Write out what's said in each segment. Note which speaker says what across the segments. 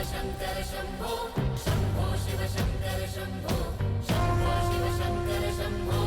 Speaker 1: शङ्कर शम्भो शम्भो शिव शङ्कर शम्भो शम्भो शिव शङ्कर शम्भो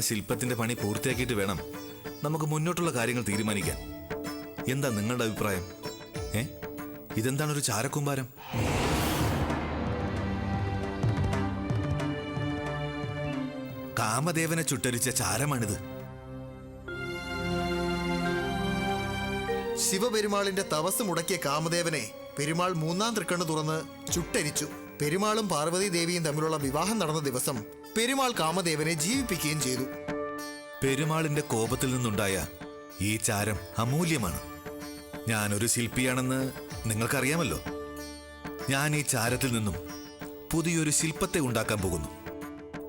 Speaker 2: ശില്പത്തിന്റെ പണി പൂർത്തിയാക്കിയിട്ട് വേണം നമുക്ക് മുന്നോട്ടുള്ള കാര്യങ്ങൾ തീരുമാനിക്കാൻ. എന്താ നിങ്ങളുടെ അഭിപ്രായം? ഏ? ഇതെന്താണ് ഒരു ചാരക്കുംഭാരം കാമദേവനെ ചുട്ടരിച്ച ചാരമാണിത്.
Speaker 3: ശിവപെരുമാളിന്റെ തപസ് മുടക്കിയ കാമദേവനെ പെരുമാൾ മൂന്നാം തൃക്കണ്ണ് തുറന്ന് ചുട്ടരിച്ചു. പെരുമാളും പാർവതി ദേവിയും തമ്മിലുള്ള വിവാഹം നടന്ന ദിവസം പെരുമാൾ കാമദേവനെ ജീവിപ്പിക്കുകയും ചെയ്തു.
Speaker 2: പെരുമാളിന്റെ കോപത്തിൽ നിന്നുണ്ടായ ഈ ചാരം അമൂല്യമാണ്. ഞാനൊരു ശില്പിയാണെന്ന് നിങ്ങൾക്കറിയാമല്ലോ. ഞാൻ ഈ ചാരത്തിൽ നിന്നും പുതിയൊരു ശില്പത്തെ ഉണ്ടാക്കാൻ പോകുന്നു.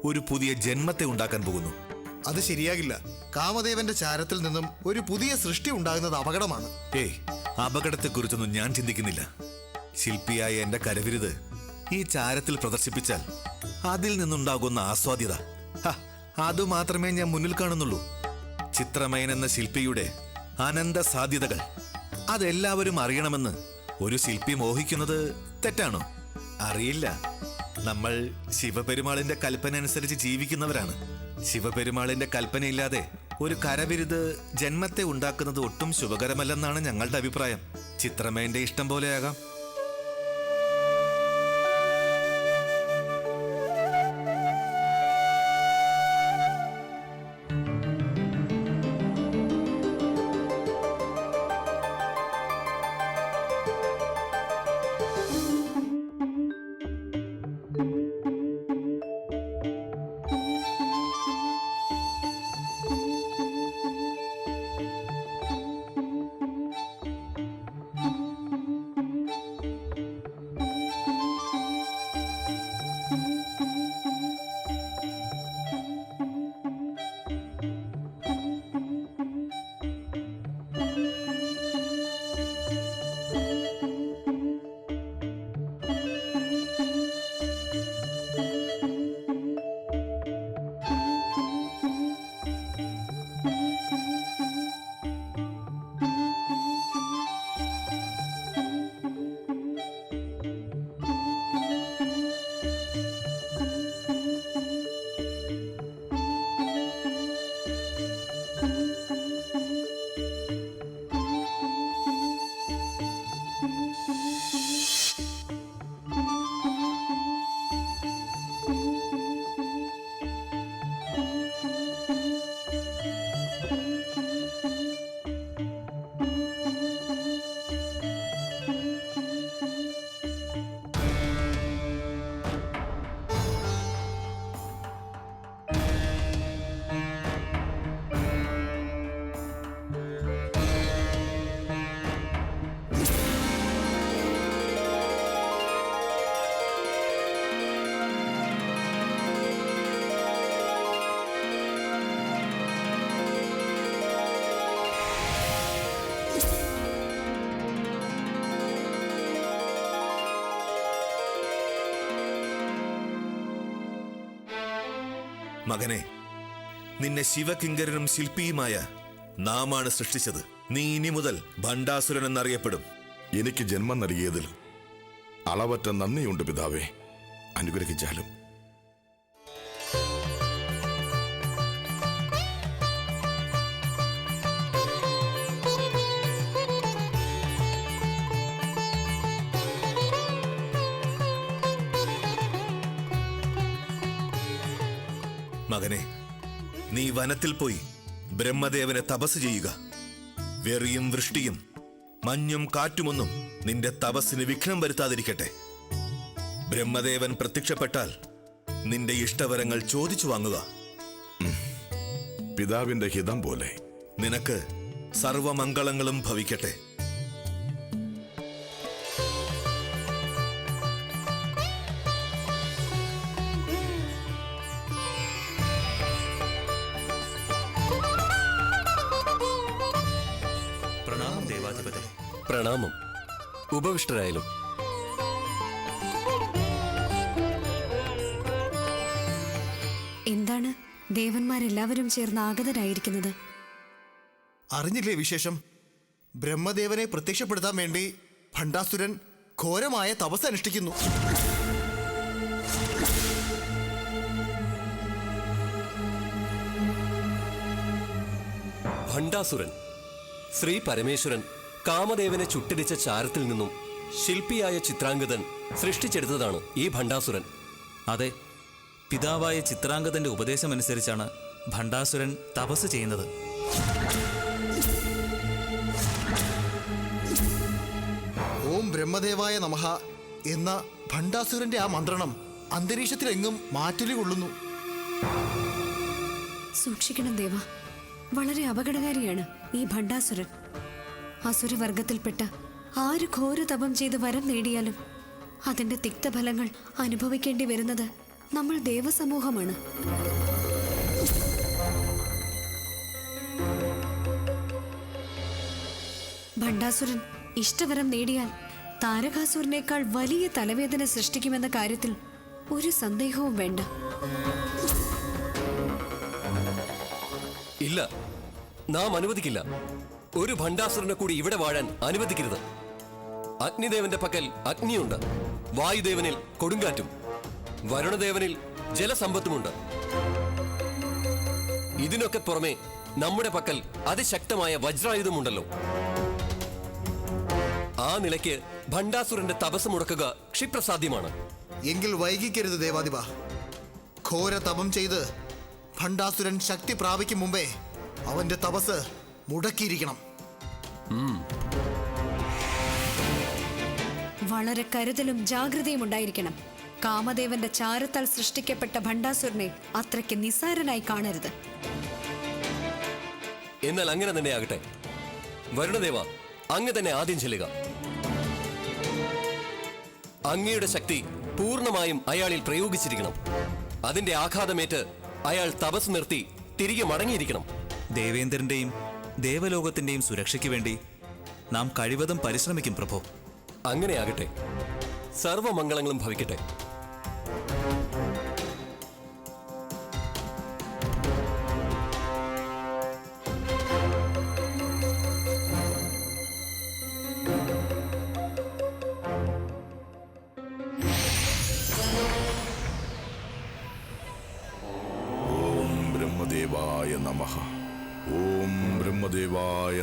Speaker 2: ഒരു പുതിയ ജന്മത്തെ ഉണ്ടാക്കാൻ പോകുന്നു.
Speaker 3: അത് ശരിയാകില്ല. കാമദേവന്റെ ചാരത്തിൽ നിന്നും ഒരു പുതിയ സൃഷ്ടി ഉണ്ടാകുന്നത് അപകടമാണ്.
Speaker 2: ഏയ് അപകടത്തെക്കുറിച്ചൊന്നും ഞാൻ ചിന്തിക്കുന്നില്ല. ശില്പിയായ എന്റെ കരവിരുത് ഈ ചാരത്തിൽ പ്രദർശിപ്പിച്ചാൽ അതിൽ നിന്നുണ്ടാകുന്ന ആസ്വാദ്യത. അതുമാത്രമേ ഞാൻ മുന്നിൽ കാണുന്നുള്ളൂ. ചിത്രമയൻ എന്ന ശില്പിയുടെ അനന്ത സാധ്യതകൾ. അതെല്ലാവരും അറിയണമെന്ന് ഒരു ശില്പി മോഹിക്കുന്നത് തെറ്റാണോ? അറിയില്ല. നമ്മൾ ശിവപെരുമാളിന്റെ കൽപ്പന അനുസരിച്ച് ജീവിക്കുന്നവരാണ്. ശിവപെരുമാളിന്റെ കൽപ്പനയില്ലാതെ ഒരു കരവിരുത് ജന്മത്തെ ഉണ്ടാക്കുന്നത് ഒട്ടും ശുഭകരമല്ലെന്നാണ് ഞങ്ങളുടെ അഭിപ്രായം. ചിത്രമേന്റെ ഇഷ്ടം പോലെയാകാം. മകനെ നിന്നെ ശിവകിങ്കരനും ശില്പിയുമായ നാമാണ് സൃഷ്ടിച്ചത്. നീ ഇനി മുതൽ ഭണ്ഡാസുരൻ എന്നറിയപ്പെടും.
Speaker 4: എനിക്ക് ജന്മം നൽകിയതിൽ അളവറ്റ നന്ദിയുണ്ട് പിതാവേ. അനുഗ്രഹിച്ചാലും.
Speaker 2: വനത്തിൽ പോയി ബ്രഹ്മദേവനെ തപസ് ചെയ്യുക. വെറിയും വൃഷ്ടിയും മഞ്ഞും കാറ്റുമൊന്നും നിന്റെ തപസ്സിന് വിഘ്നം വരുത്താതിരിക്കട്ടെ. ബ്രഹ്മദേവൻ പ്രത്യക്ഷപ്പെട്ടാൽ നിന്റെ ഇഷ്ടവരങ്ങൾ ചോദിച്ചു വാങ്ങുക.
Speaker 4: പിതാവിന്റെ ഹിതം പോലെ.
Speaker 2: നിനക്ക് സർവമംഗളങ്ങളും ഭവിക്കട്ടെ.
Speaker 5: പ്രണാമം ദേവാധിപതി.
Speaker 6: പ്രണാമം. ഉപവിഷ്ടരായാലും.
Speaker 7: എന്താണ്? ദേവന്മാരെല്ലാവരും ചേർന്ന് ആഗതരായിരിക്കുന്നത്.
Speaker 3: അറിഞ്ഞില്ലേ വിശേഷം? ബ്രഹ്മദേവനെ പ്രത്യക്ഷപ്പെടുത്താൻ വേണ്ടി ഭണ്ഡാസുരൻ ഘോരമായ തപസ് അനുഷ്ഠിക്കുന്നു.
Speaker 6: ഭണ്ഡാസുരൻ ശ്രീ പരമേശ്വരൻ കാമദേവനെ ചുട്ടരിച്ച ചാരത്തിൽ നിന്നും ശില്പിയായ ചിത്രാംഗതൻ സൃഷ്ടിച്ചെടുത്തതാണ് ഈ ഭണ്ഡാസുരൻ.
Speaker 5: അതെ പിതാവായ ചിത്രാംഗതന്റെ ഉപദേശമനുസരിച്ചാണ് ഭണ്ഡാസുരൻ തപസ് ചെയ്യുന്നത്.
Speaker 3: ഓം ബ്രഹ്മദേവായ നമഹ എന്ന ഭണ്ഡാസുരന്റെ ആ മന്ത്രണം അന്തരീക്ഷത്തിലെങ്ങും മാറ്റൊലി കൊള്ളുന്നു
Speaker 7: സൂക്ഷിക്കണം ദേവ വളരെ അപകടകാരിയാണ്. ഈ ഭണ്ഡാസുരൻ അസുരവർഗത്തിൽപ്പെട്ട ആര് ഘോര തപം ചെയ്ത് വരം നേടിയാലും അതിന്റെ തിക്തഫലങ്ങൾ അനുഭവിക്കേണ്ടി വരുന്നത് നമ്മൾ ദേവസമൂഹമാണ്. ഭണ്ഡാസുരൻ ഇഷ്ടവരം നേടിയാൽ താരകാസുരനേക്കാൾ വലിയ തലവേദന സൃഷ്ടിക്കുമെന്ന കാര്യത്തിൽ ഒരു സന്ദേഹവും വേണ്ട.
Speaker 6: ഇല്ല. നാം അനുവദിക്കില്ല. ഒരു ഭണ്ഡാസുരനെ കൂടി ഇവിടെ വാഴാൻ അനുവദിക്കരുത്. അഗ്നിദേവന്റെ പക്കൽ അഗ്നിയുണ്ട്. വായുദേവനിൽ കൊടുങ്കാറ്റും. വരുണദേവനിൽ ജലസമ്പത്തുമുണ്ട്. ഇതിനൊക്കെ പുറമെ നമ്മുടെ പക്കൽ അതിശക്തമായ വജ്രായുധമുണ്ടല്ലോ. ആ നിലയ്ക്ക് ഭണ്ഡാസുരന്റെ തപസ് മുടക്കുക ക്ഷിപ്രസാധ്യമാണ്.
Speaker 3: എങ്കിൽ വൈകിക്കരുത് ദേവാദിപ ഘോര തപം ചെയ്ത് ഭണ്ഡാസുരൻ ശക്തി പ്രാപിക്കും മുമ്പേ അവന്റെ തപസ് മുടക്കിയിരിക്കണം.
Speaker 7: വളരെ കരുതലും ജാഗ്രതയും ഉണ്ടായിരിക്കണം. കാമദേവന്റെ ചാരത്താൽ സൃഷ്ടിക്കപ്പെട്ട ഭണ്ഡാസുരനെ അത്രയ്ക്ക് നിസ്സാരനായി കാണരുത്.
Speaker 6: എന്നാൽ അങ്ങനെ തന്നെ ആകട്ടെ. വരുണദേവ അങ്ങ് തന്നെ ആദ്യം ചെല്ലുക. അങ്ങയുടെ ശക്തി പൂർണമായും അയാളിൽ പ്രയോഗിച്ചിരിക്കണം. അതിന്റെ ആഘാതമേറ്റ് അയാൾ തപസ് നിർത്തി തിരികെ മടങ്ങിയിരിക്കണം.
Speaker 5: ദേവേന്ദ്രന്റെയും ദേവലോകത്തിന്റെയും സുരക്ഷയ്ക്ക് വേണ്ടി നാം കഴിവതും പരിശ്രമിക്കും പ്രഭു.
Speaker 6: അങ്ങനെയാകട്ടെ. സർവമംഗളങ്ങളും ഭവിക്കട്ടെ.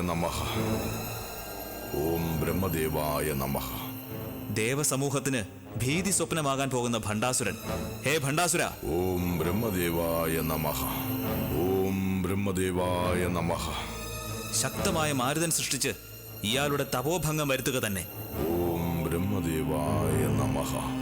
Speaker 4: നമഃ. ഓം ബ്രഹ്മദേവായ നമഃ.
Speaker 5: ദേവസമൂഹത്തിന് ഭീതി സ്വപ്നമാകാൻ പോകുന്ന ഭണ്ഡാസുരൻ. ഹേ ഭണ്ഡാസുര!
Speaker 4: ഓം ബ്രഹ്മദേവായ നമഃ. ഓം ബ്രഹ്മദേവായ നമഃ.
Speaker 5: ശക്തമായ മാരുതൻ സൃഷ്ടിച്ച് ഇയാളുടെ തപോഭംഗം വരുത്തുക തന്നെ.
Speaker 4: ഓം ബ്രഹ്മദേവായ നമഃ.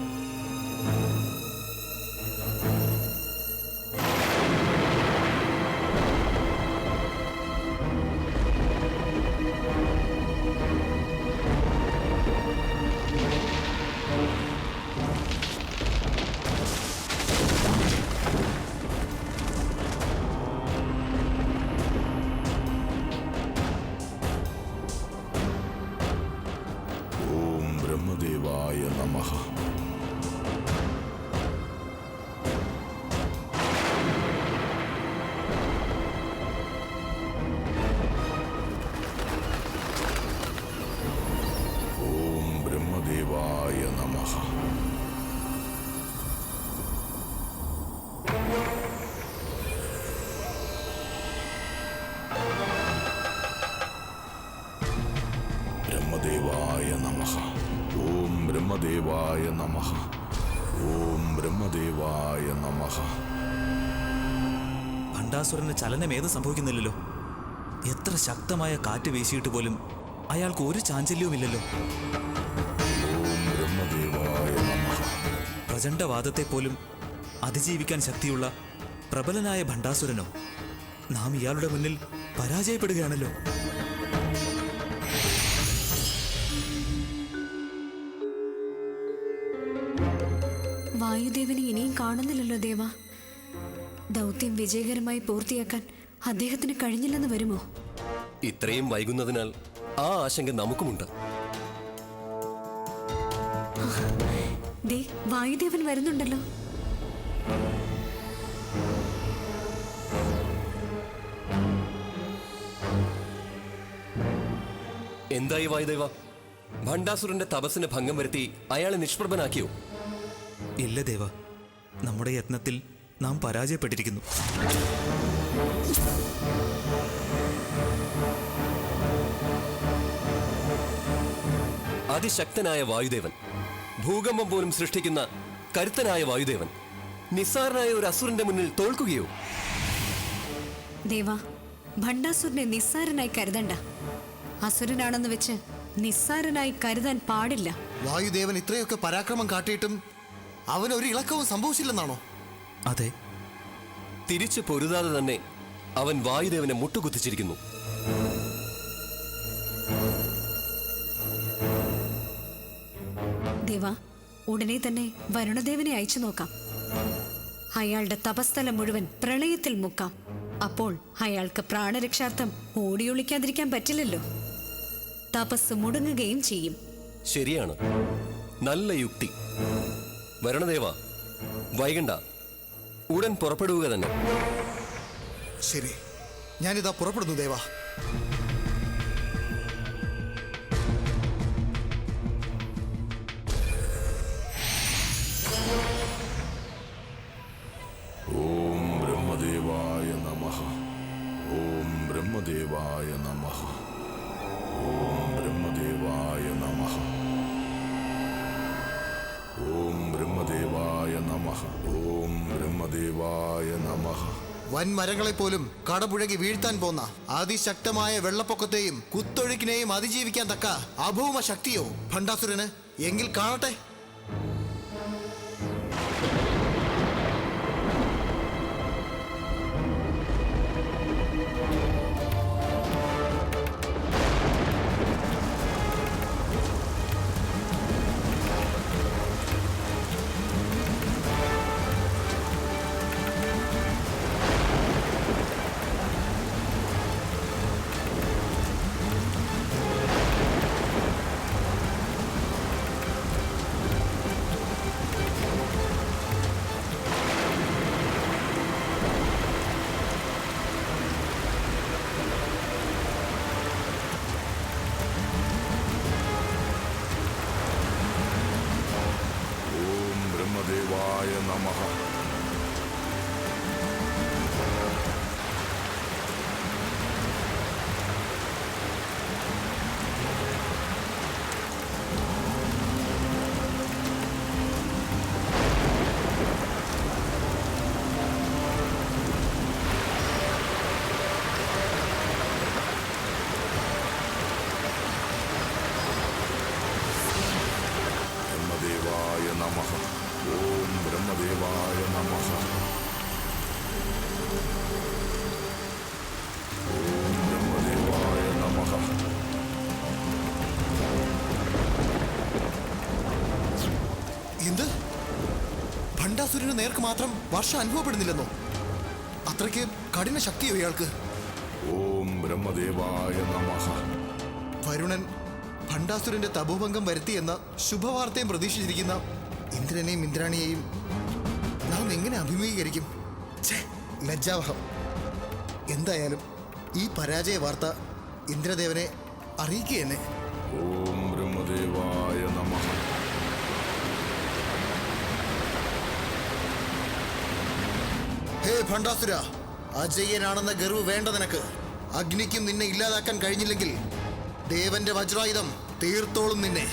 Speaker 4: ബ്രഹ്മദേവായ നമ. ഓം ബ്രഹ്മദേവായ നമ.
Speaker 5: ഭണ്ഡാസുരന് ചലനം ഏത് സംഭവിക്കുന്നില്ലല്ലോ? എത്ര ശക്തമായ കാറ്റ് വീശിയിട്ട് പോലും അയാൾക്ക് ഒരു ചാഞ്ചല്യവുമില്ലല്ലോ. പ്രചണ്ഡവാദത്തെ പോലും അതിജീവിക്കാൻ ശക്തിയുള്ള പ്രബലനായ ഭണ്ഡാസുരനോ നാം ഇയാളുടെ മുന്നിൽ പരാജയപ്പെടുകയാണല്ലോ.
Speaker 7: വായുദേവനെ ഇനിയും കാണുന്നില്ലല്ലോ ദേവ. ദൗത്യം വിജയകരമായി പൂർത്തിയാക്കാൻ അദ്ദേഹത്തിന് കഴിഞ്ഞില്ലെന്ന് വരുമോ?
Speaker 6: ഇത്രയും വൈകുന്നതിനാൽ ആ ആശങ്ക നമുക്കുമുണ്ട്.
Speaker 7: ദേ വായുദേവൻ വരുന്നുണ്ടല്ലോ.
Speaker 6: എന്തായി വായുദേവ? ഭണ്ഡാസുരന്റെ തപസ്സിന് ഭംഗം വരുത്തി അയാളെ നിഷ്പ്രഭനാക്കിയോ?
Speaker 5: ഇല്ല ദേവ. നമ്മുടെ യത്നത്തിൽ നാം പരാജയപ്പെട്ടിരിക്കുന്നു.
Speaker 6: അതിശക്തനായ വായുദേവൻ ഭൂകമ്പം പോലും സൃഷ്ടിക്കുന്ന കരുത്തനായ വായുദേവൻ നിസ്സാരനായ ഒരു അസുരന്റെ മുന്നിൽ തോൽക്കുകയോ?
Speaker 7: ദേവ ഭണ്ഡാസുരനെ നിസ്സാരനായി കരുതണ്ട. അസുരനാണെന്ന് വെച്ച് നിസ്സാരനായി കരുതാൻ പാടില്ല.
Speaker 3: വായുദേവൻ ഇത്രയൊക്കെ പരാക്രമം കാട്ടിയിട്ടും അവന് ഒരു ഇളക്കവും സംഭവിച്ചില്ലെന്നാണോ?
Speaker 5: അതെ.
Speaker 6: തിരിച്ചു പൊരുതാതെ തന്നെ അവൻ വായുദേവനെ മുട്ടുകുത്തിച്ചിരിക്കുന്നു.
Speaker 7: ദേവ ഉടനെ തന്നെ വരുണദേവനെ അയച്ചു നോക്കാം. അയാളുടെ തപസ്ഥലം മുഴുവൻ പ്രളയത്തിൽ മുക്കാം. അപ്പോൾ അയാൾക്ക് പ്രാണരക്ഷാർത്ഥം ഓടിയൊളിക്കാതിരിക്കാൻ പറ്റില്ലല്ലോ. തപസ് മുടങ്ങുകയും ചെയ്യും.
Speaker 6: ശരിയാണ്. നല്ല യുക്തി. വരണദേവ വൈകണ്ട. ഉടൻ പുറപ്പെടുക തന്നെ.
Speaker 3: ശരി. ഞാനിതാ പുറപ്പെടുന്നു ദേവാ.
Speaker 4: ബ്രഹ്മദേവായ നമഃ.
Speaker 3: വൻമരങ്ങളെ പോലും കടപുഴകി വീഴ്ത്താൻ പോന്ന അതിശക്തമായ വെള്ളപ്പൊക്കത്തെയും കുത്തൊഴുക്കിനെയും അതിജീവിക്കാൻ തക്ക അഭൗമ ശക്തിയോ ഭണ്ഡാസുരന് എങ്കിൽ കാണട്ടെ. ഭണ്ഡാസുരന് നേർക്ക് മാത്രം വർഷം അനുഭവപ്പെടുന്നില്ലെന്നോ? അത്രയ്ക്ക് കഠിന ശക്തിയോ ഇയാൾക്ക്?
Speaker 4: ഓം ബ്രഹ്മദേവായ നമഃ.
Speaker 3: വരുണൻ ഭണ്ഡാസുരന്റെ തപോഭംഗം വരുത്തിയെന്ന ശുഭവാർത്തയും പ്രതീക്ഷിച്ചിരിക്കുന്ന ഇന്ദ്രനെയും ഇന്ദ്രാണിയെയും നാം എങ്ങനെ അഭിമുഖീകരിക്കും? ലജ്ജാവഹം. എന്തായാലും ഈ പരാജയ വാർത്ത ഇന്ദ്രദേവനെ അറിയിക്കുക തന്നെ
Speaker 4: ഓം
Speaker 3: ഹേ ഭണ്ഡാസുര അജയ്യനാണെന്ന ഗർവ് വേണ്ട നിനക്ക്. അഗ്നിക്കും നിന്നെ ഇല്ലാതാക്കാൻ കഴിഞ്ഞില്ലെങ്കിൽ ദേവന്റെ വജ്രായുധം തീർത്തോളും നിന്നെ.